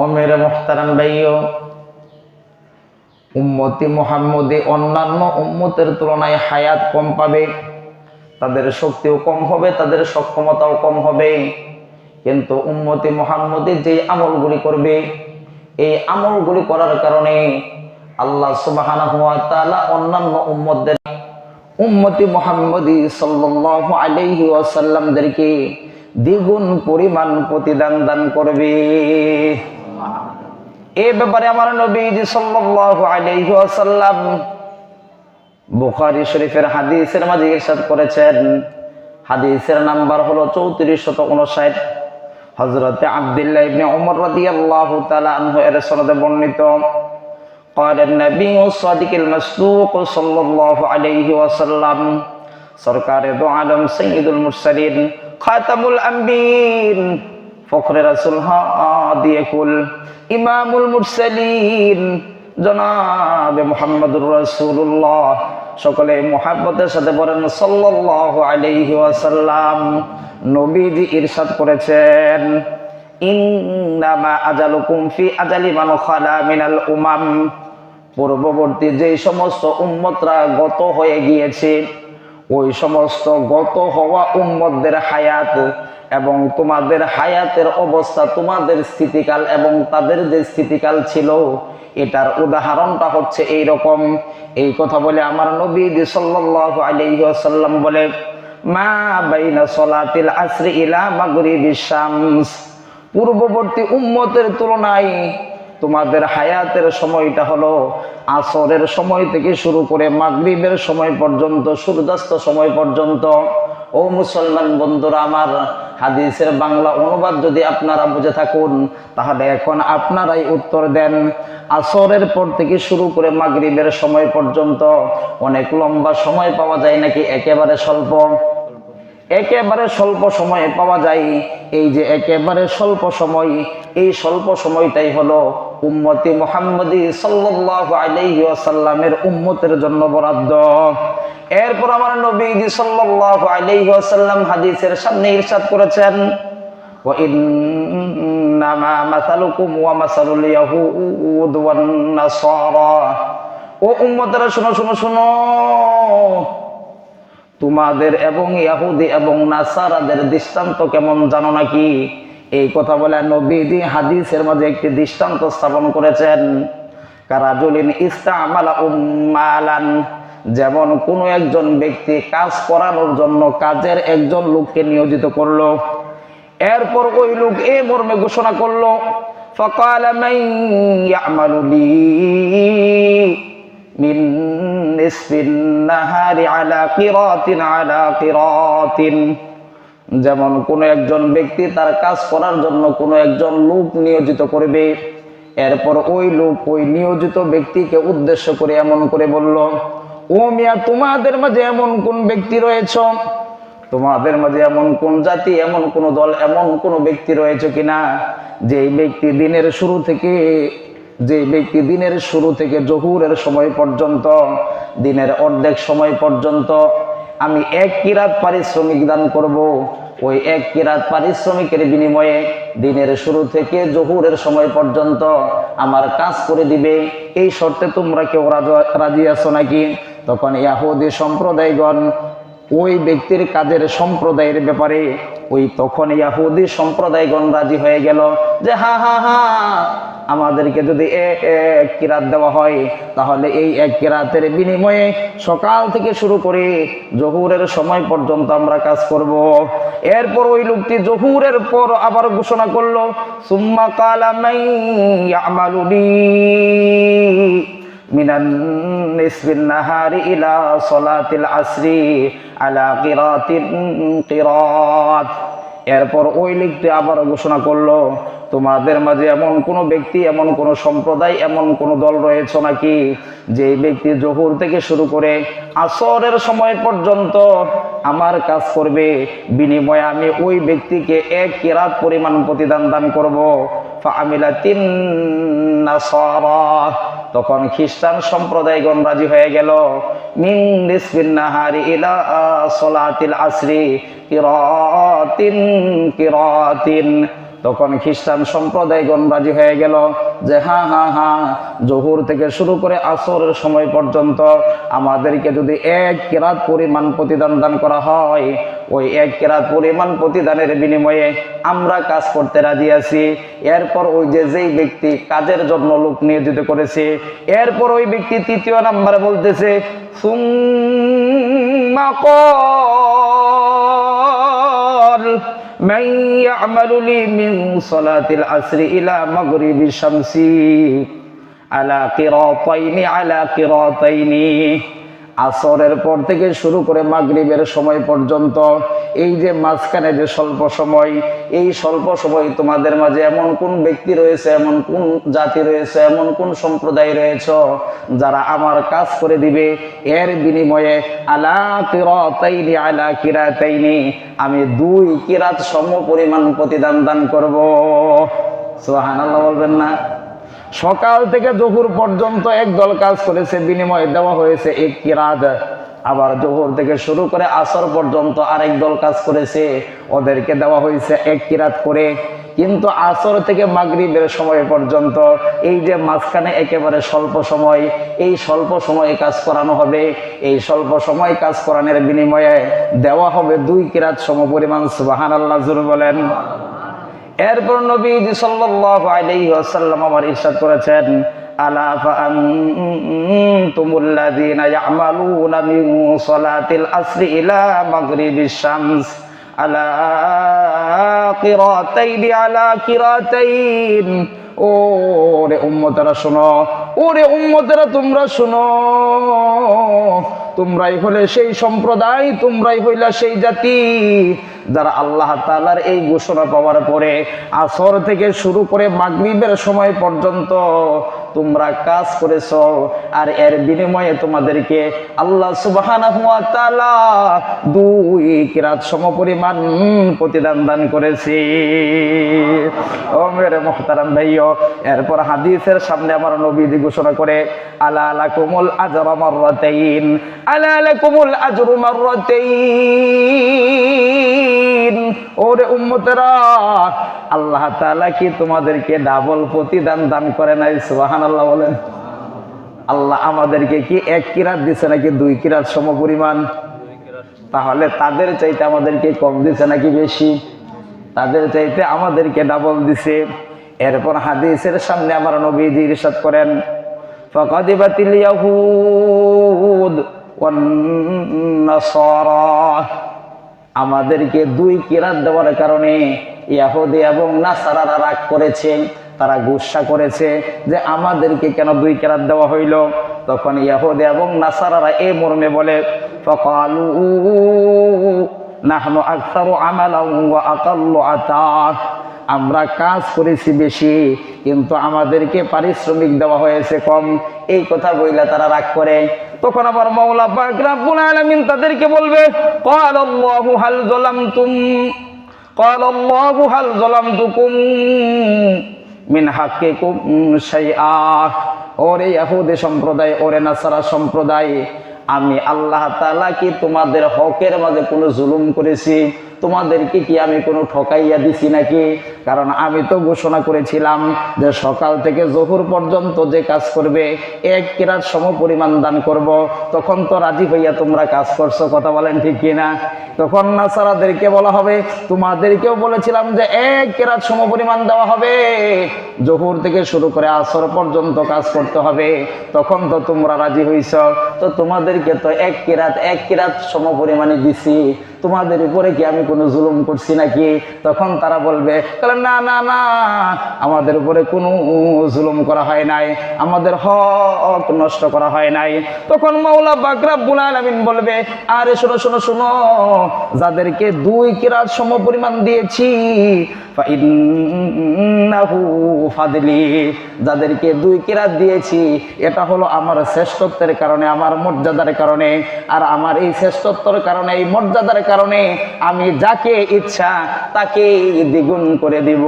ও মেরে মোহতারাম ভাইও, উম্মতি মোহাম্মদে অন্যান্য উম্মতের তুলনায় হায়াত কম পাবে, তাদের শক্তিও কম হবে, তাদের সক্ষমতাও কম হবে। কিন্তু উম্মতি মোহাম্মদে যে আমলগুলি করবে, এই আমলগুলি করার কারণে আল্লাহ সুবাহানা অন্যান্য উম্মতদের, উম্মতি মোহাম্মদি সাল্লাল্লাহু আলাইহি ওয়াসাল্লামদেরকে দ্বিগুণ পরিমাণ প্রতিদান দান করবে। এ ব্যাপারে আমার নবীজি সাল্লাল্লাহু আলাইহি ওয়াসাল্লাম বুখারী শরীফের হাদিসের মাঝে ইরশাদ করেছেন হাদিসের নাম্বার হলো 3459 হযরতে আব্দুল্লাহ ইবনে ওমর রাদিয়াল্লাহু তাআলা আনহু এর সনদে বর্ণিত قال النبي الصادق المصدوق صلى الله عليه وسلم সরকার দো আলম সৈয়দুল মুরসালিন খাতামুল আম্বিন ফখরে রাসুল হাদিয়ে কুল ইমামুল মুরসালিন। জনাবে মোহাম্মদুর রাসূলুল্লাহ। সকলে মোহাব্বতের সাথে বলেন সাল্লাল্লাহু আলাইহি ওয়াসাল্লাম। নবীজি ইরশাদ করেছেন, ইন্নামা আজালুকুম ফি আজালি মান উমাম। পূর্ববর্তী যে সমস্ত উম্মতরা গত হয়ে গিয়েছে, ওই সমস্ত গত হওয়া উম্মতদের হায়াত এবং তোমাদের হায়াতের অবস্থা, তোমাদের স্থিতিকাল এবং তাদের যে স্থিতিকাল ছিল, এটার উদাহরণটা হচ্ছে এই রকম এই কথা বলে আমার নবী সাল্লাল্লাহু আলাইহি ওয়াসাল্লাম বলে, মা বাইনা সলাতিল আসরি ইলা শামস। পূর্ববর্তী উম্মতের তুলনায় তোমাদের হায়াতের সময়টা হলো আসরের সময় থেকে শুরু করে মাগরিবের সময় পর্যন্ত, সূর্যাস্ত সময় পর্যন্ত। ও মুসলমান বন্ধুরা আমার হাদিসের বাংলা অনুবাদ যদি আপনারা বুঝে থাকুন, তাহলে এখন আপনারাই উত্তর দেন। আসরের পর থেকে শুরু করে মাগরিবের সময় পর্যন্ত অনেক লম্বা সময় পাওয়া যায় নাকি একেবারে স্বল্প? একেবারে স্বল্প সময়ে পাওয়া যায়। এই যে একেবারে স্বল্প সময়, এই স্বল্প সময়টাই হলো উম্মতি মোহাম্মদী সাল্লাল্লাহু আলাইহি ওয়াসাল্লামের উম্মতের জন্য বরাদ্দ। এরপর আমার নবীজি সাল্লাল্লাহু আলাইহি ওয়াসাল্লাম হাদিসের সামনে ইরশাদ করেছেন, ওয়া মাসালুল ইয়াহুদ ওয়ান নাসারা। ও উম্মতেরা, শুনো শুনো শুনো। তোমাদের এবং ইয়াহুদি এবং নাসারাদের দৃষ্টান্ত কেমন জানো নাকি? এই কথা বলে নবীজি হাদিসের মাঝে একটি দৃষ্টান্ত স্থাপন করেছেন কারাজুলিন ইস্তামালা উম্মালান যেমন কোনো একজন ব্যক্তি কাজ করানোর জন্য কাজের একজন লোককে নিয়োজিত করলো এরপর ওই লোক এ মর্মে ঘোষণা করলো فقال من يعمل لي من نصف النهار على قراط على قراط যেমন কোনো একজন ব্যক্তি তার কাজ করার জন্য কোনো একজন লোক নিয়োজিত করবে, এরপর ওই লোক ওই নিয়োজিত ব্যক্তিকে উদ্দেশ্য করে এমন করে বলল, ও মিয়া, তোমাদের মাঝে এমন কোন ব্যক্তি রয়েছ? তোমাদের মাঝে এমন কোন জাতি, এমন কোন দল, এমন কোন ব্যক্তি রয়েছে কিনা? যে ব্যক্তি দিনের শুরু থেকে যে ব্যক্তি দিনের শুরু থেকে জহুরের সময় পর্যন্ত, দিনের অর্ধেক সময় পর্যন্ত আমি এক কিরাত পারিশ্রমিক দান করব। ওই এক কিরাত পারিশ্রমিকের বিনিময়ে দিনের শুরু থেকে জহুরের সময় পর্যন্ত আমার কাজ করে দিবে। এই শর্তে তোমরা কেউ রাজ- আছো নাকি? তখন ইয়াহুদি সম্প্রদায়গণ ওই ব্যক্তির কাজের সম্প্রদায়ের ব্যাপারে ওই তখন ইয়াহুদি সম্প্রদায়গণ রাজি হয়ে গেল যে হা হা হা, আমাদেরকে যদি এক কিরাত দেওয়া হয়, তাহলে এই এক কিরাতের বিনিময়ে সকাল থেকে শুরু করে জহুরের সময় পর্যন্ত আমরা কাজ করব। এরপর ওই লোকটি জহুরের পর আবার ঘোষণা করল, সুম্মা কালা মাই মিনান নাহারি ইলা সলাতিল আসরি আলা কিরাতিন কিরাত। এরপর ওই লিখতে আবার ঘোষণা করল, তোমাদের মাঝে এমন কোনো ব্যক্তি, এমন কোনো সম্প্রদায়, এমন কোনো দল রয়েছে নাকি যে ব্যক্তি জহুর থেকে শুরু করে আসরের সময় পর্যন্ত আমার কাজ করবে? বিনিময়ে আমি ওই ব্যক্তিকে এক কেরাত পরিমাণ প্রতিদান দান করব। আমিলা তিন তখন খ্রিস্টান সম্প্রদায়গণ রাজি হয়ে গেল। তখন খ্রিস্টান সম্প্রদায়গণ রাজি হয়ে গেল যে হ্যাঁ হ্যাঁ হ্যাঁ জহুর থেকে শুরু করে আসরের সময় পর্যন্ত আমাদেরকে যদি এক কেরাত পরিমাণ প্রতিদান দান করা হয় ওই এক কেরাত পরিমাণ প্রতিদানের বিনিময়ে আমরা কাজ করতে রাজি আছি। এরপর ওই যে যেই ব্যক্তি কাজের জন্য লোক নিয়োজিত করেছে, এরপর ওই ব্যক্তি তৃতীয় নাম্বার বলতেছে আলা কিরাতাইনি আলা কিরাতাইনি। আসরের পর থেকে শুরু করে মাগরিবের সময় পর্যন্ত, এই যে মাঝখানে যে স্বল্প সময়, এই স্বল্প সময় তোমাদের মাঝে এমন কোন ব্যক্তি রয়েছে, এমন কোন জাতি রয়েছে, এমন কোন সম্প্রদায় রয়েছে যারা আমার কাজ করে দিবে? এর বিনিময়ে আলা কিরাতাইনি আলা কিরাতাইনি, আমি দুই কিরাত সম পরিমাণ প্রতিদান দান করব। সুবহানাল্লাহ বলবেন না? সকাল থেকে জহুর পর্যন্ত একদল কাজ করেছে, বিনিময়ে দেওয়া হয়েছে এক কিরাত। আবার জোহর থেকে শুরু করে আসর পর্যন্ত আরেক দল কাজ করেছে, ওদেরকে দেওয়া হয়েছে এক কিরাত করে। কিন্তু আসর থেকে মাগরিবের সময় পর্যন্ত এই যে মাঝখানে একেবারে স্বল্প সময়, এই স্বল্প সময়ে কাজ করানো হবে। এই স্বল্প সময় কাজ করানোর বিনিময়ে দেওয়া হবে দুই কিরাত সম পরিমাণ সুবাহান আল্লাহ বলেন। এরপর আলাইহি ওয়াসাল্লাম আমার ইরশাদ করেছেন শোনো তোমরা শোনো, তোমরাই হলে সেই সম্প্রদায়, তোমরাই হইলা সেই জাতি। যারা আল্লাহ তালার এই ঘোষণা পাওয়ার পরে আসর থেকে শুরু করে মাগরিবের সময় পর্যন্ত তোমরা কাজ করেছ আর এর বিনিময়ে তোমাদেরকে আল্লাহ তাআলা দুই কিরাত সমপরিমাণ প্রতিদান দান করেছি। ও মেরে মুহতারাম ভাইও এরপর হাদিসের সামনে আমার নবীজি ঘোষণা করে, আলা লাকুমুল আজরা মাররাতাইন, আলা লাকুমুল আজরু ওরে উম্মতেরা, আল্লাহ কি তোমাদেরকে ডাবল প্রতিদান দান করে নাই? বলেন। আল্লাহ আমাদেরকে কি এক কিরাত দিছে নাকি দুই কিরাত তাহলে তাদের চাইতে আমাদেরকে কম দিছে নাকি বেশি? তাদের চাইতে আমাদেরকে ডাবল দিছে। এরপর হাদিসের সামনে আমার নবীজি ইরশাদ করেন ফাকাদিবাতিল ইয়াহুদ ওয়ান নাসারা আমাদেরকে দুই কিরাত দেওয়ার কারণে ইয়াহুদি এবং নাসারারা রাগ করেছে, তারা গুসা করেছে যে আমাদেরকে কেন দুই কেরাত দেওয়া হইল? তখন ইয়াহুদি এবং নাসারারা এ মর্মে বলে, ফকালু নাহনু আকসারু আমালাউ ওয়া আকাল্লু আতা। আমরা কাজ করেছি বেশি, কিন্তু আমাদেরকে পারিশ্রমিক দেওয়া হয়েছে কম। এই কথা বইলা তারা রাগ করে। তখন আবার মাওলা পাক রাব্বুল আলামিন তাদেরকে বলবে ক্বালাল্লাহু হাল যালামতুম ক্বালাল্লাহু হাল যালামতুকুম মিন হাক্কিকুম শাইআ। ওরে ইহুদি সম্প্রদায়, ওরে নাসারা সম্প্রদায়, আমি আল্লাহ তাআলা কি তোমাদের হকের মাঝে কোনো জুলুম করেছি। তোমাদেরকে কি আমি কোনো ঠকাইয়া দিছি নাকি? কারণ আমি তো ঘোষণা করেছিলাম যে সকাল থেকে জহুর পর্যন্ত যে কাজ করবে, এক কিরাত সম পরিমাণ দান করব। তখন তো রাজি হইয়া তোমরা কাজ করছ, কথা বলেন ঠিক কিনা? তখন নাসারাদেরকে বলা হবে, তোমাদেরকেও বলেছিলাম যে এক কেরাত সম পরিমাণ দেওয়া হবে। জহুর থেকে শুরু করে আসর পর্যন্ত কাজ করতে হবে। তখন তো তোমরা রাজি হইছ। তো তোমাদেরকে তো এক কিরাত এক কিরাত সম পরিমাণে দিছি। তোমাদের উপরে কি আমি কোনো জুলুম করছি নাকি? তখন তারা বলবে না না না, আমাদের উপরে কোনো জুলুম করা হয় নাই, আমাদের হক নষ্ট করা হয় নাই। তখন মাওলা বাকরাবুল আমিন বলবে, আরে শোনো শোনো শোনো, যাদেরকে দুই কিরাত সম পরিমাণ দিয়েছি যাদেরকে দুই কিরাত দিয়েছি, এটা হলো আমার শ্রেষ্ঠত্বের কারণে, আমার মর্যাদার কারণে। আর আমার এই শ্রেষ্ঠত্বর কারণে, এই মর্যাদার কারণে আমি যাকে ইচ্ছা তাকে দ্বিগুণ করে দিব।